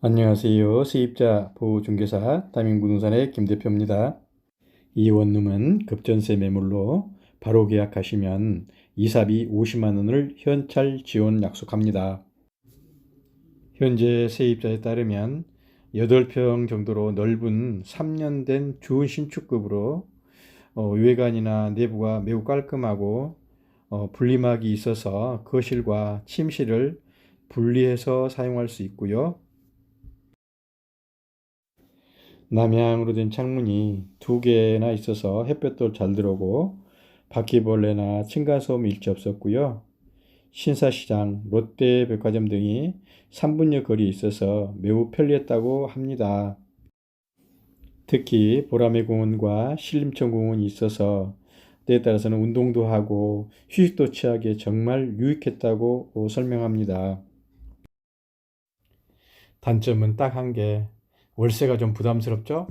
안녕하세요. 세입자 보호중개사 다민부동산의 김 대표입니다. 이 원룸은 급전세 매물로 바로 계약하시면 이사비 50만 원을 현찰 지원 약속합니다. 현재 세입자에 따르면 8평 정도로 넓은 3년 된 좋은 신축급으로 어, 외관이나 내부가 매우 깔끔하고 어, 분리막이 있어서 거실과 침실을 분리해서 사용할 수 있고요. 남향으로 된 창문이 두 개나 있어서 햇볕도 잘 들어오고 바퀴벌레나 층간소음 일체 없었고요. 신사시장, 롯데백화점 등이 3분여 거리에 있어서 매우 편리했다고 합니다. 특히 보라매 공원과 신림천 공원이 있어서 때에 따라서는 운동도 하고 휴식도 취하기에 정말 유익했다고 설명합니다. 단점은 딱 한 개, 월세가 좀 부담스럽죠?